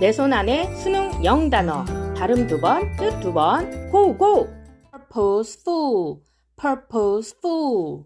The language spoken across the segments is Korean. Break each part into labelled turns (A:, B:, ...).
A: 내 손 안에 수능 0단어. 발음 두 번, 뜻 두 번. 고, 고! purposeful, purposeful.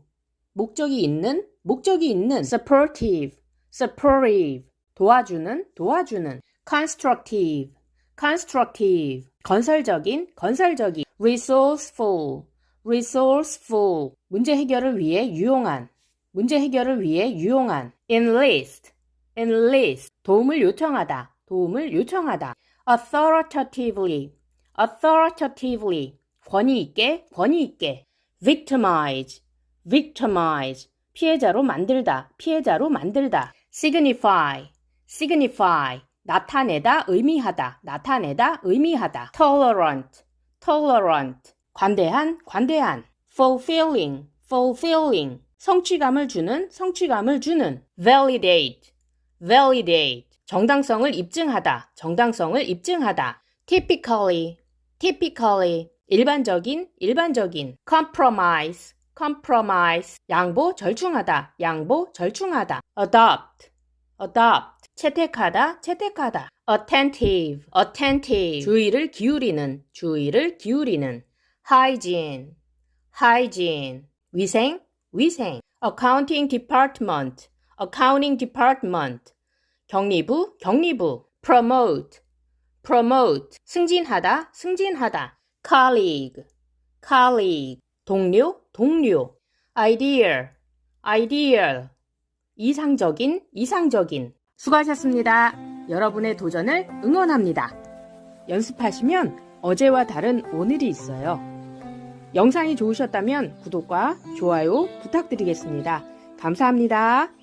A: 목적이 있는, 목적이 있는. supportive, supportive. 도와주는, 도와주는. constructive, constructive. 건설적인, 건설적인. resourceful, resourceful. 문제 해결을 위해 유용한. 문제 해결을 위해 유용한. enlist, enlist. 도움을 요청하다, 도움을 요청하다. authoritatively, authoritatively. 권위 있게, 권위 있게. victimize, victimize. 피해자로 만들다, 피해자로 만들다. signify, signify. 나타내다, 의미하다, 나타내다, 의미하다. tolerant, tolerant. 관대한, 관대한. fulfilling, fulfilling. 성취감을 주는, 성취감을 주는. validate, validate. 정당성을 입증하다, 정당성을 입증하다. typically, typically. 일반적인, 일반적인. compromise, compromise. 양보, 절충하다, 양보, 절충하다. adopt, adopt. 채택하다, 채택하다. attentive, attentive. 주의를 기울이는, 주의를 기울이는. hygiene, hygiene. 위생, 위생. accounting department, accounting department. 격리부, 격리부. promote, promote. 승진하다, 승진하다. colleague, colleague. 동료, 동료. ideal, ideal. 이상적인, 이상적인. 수고하셨습니다. 여러분의 도전을 응원합니다. 연습하시면 어제와 다른 오늘이 있어요. 영상이 좋으셨다면 구독과 좋아요 부탁드리겠습니다. 감사합니다.